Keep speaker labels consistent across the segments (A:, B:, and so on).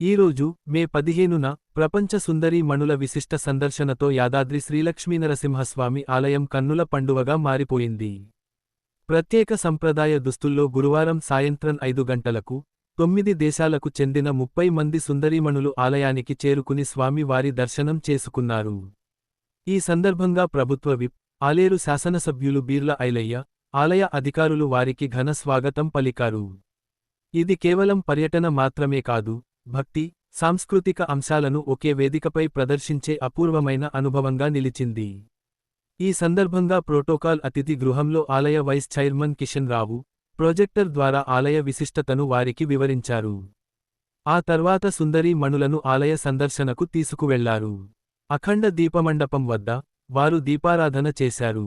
A: ఈరోజు మే పదిహేనున ప్రపంచ సుందరీ మణుల విశిష్ట సందర్శనతో యాదాద్రి శ్రీలక్ష్మీనరసింహస్వామి ఆలయం కన్నుల పండువగా మారిపోయింది. ప్రత్యేక సంప్రదాయ దుస్తుల్లో గురువారం సాయంత్రం ఐదు గంటలకు తొమ్మిది దేశాలకు చెందిన ముప్పై మంది సుందరీమణులు ఆలయానికి చేరుకుని స్వామి వారి దర్శనం చేసుకున్నారు. ఈ సందర్భంగా ప్రభుత్వ విప్ ఆలేరు శాసనసభ్యులు బీర్ల ఐలయ్య ఆలయ అధికారులు వారికి ఘన స్వాగతం పలికారు. ఇది కేవలం పర్యటన మాత్రమే కాదు భక్తి సాంస్కృతిక అంశాలను ఒకే వేదికపై ప్రదర్శించే అపూర్వమైన అనుభవంగా నిలిచింది. ఈ సందర్భంగా ప్రోటోకాల్ అతిథి గృహంలో ఆలయ vice chairman Kishan Rao projector ద్వారా ఆలయ విశిష్టతను వారికి వివరించారు. ఆ తర్వాత సుందరీ మణులను ఆలయ సందర్శనకు తీసుకువెళ్ళారు. అఖండ దీపమండపం వద్ద వారు దీపారాధన చేశారు.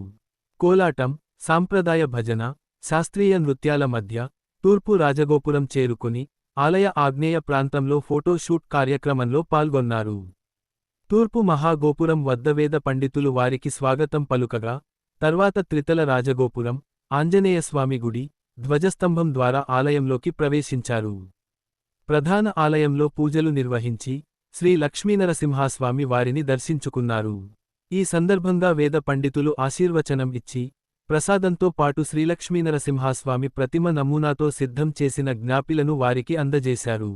A: కోలాటం సాంప్రదాయ భజన శాస్త్రీయ నృత్యాల మధ్య తూర్పు రాజగోపురం చేరుకుని ఆలయ ఆగ్నేయ ప్రాంతంలో ఫోటోషూట్ కార్యక్రమంలో పాల్గొన్నారు. తూర్పు మహాగోపురం వద్ద వేద పండితులు వారికి స్వాగతం పలుకగా తర్వాత త్రితల రాజగోపురం ఆంజనేయస్వామి గుడి ధ్వజస్తంభం ద్వారా ఆలయంలోకి ప్రవేశించారు. ప్రధాన ఆలయంలో పూజలు నిర్వహించి శ్రీ లక్ష్మీనరసింహస్వామి వారిని దర్శించుకున్నారు. ఈ సందర్భంగా వేద పండితులు ఆశీర్వచనం ఇచ్చి ప్రసాదంతో పాటు శ్రీలక్ష్మీనరసింహస్వామి ప్రతిమ నమూనాతో సిద్ధం చేసిన జ్ఞాపిలను వారికి అందజేశారు.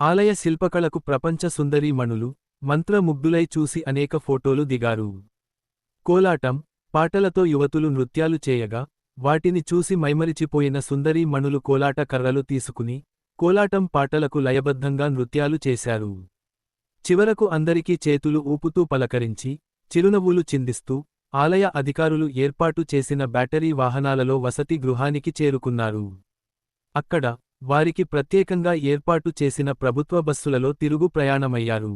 A: ఆలయ శిల్పకళకు ప్రపంచ సుందరీమణులు మంత్రముగ్ధులై చూసి అనేక ఫోటోలు దిగారు. కోలాటం పాటలతో యువతులు నృత్యాలు చేయగా వాటిని చూసి మైమరిచిపోయిన సుందరీ మణులు కోలాట కర్రలు తీసుకుని కోలాటం పాటలకు లయబద్ధంగా నృత్యాలు చేశారు. చివరకు అందరికీ చేతులు ఊపుతూ పలకరించి చిరునవ్వులు చిందిస్తూ ఆలయ అధికారులు ఏర్పాటు చేసిన బ్యాటరీ వాహనాలలో వసతి గృహానికి చేరుకున్నారు. అక్కడ వారికి ప్రత్యేకంగా ఏర్పాటు చేసిన ప్రభుత్వ బస్సులలో తిరుగు ప్రయాణమయ్యారు.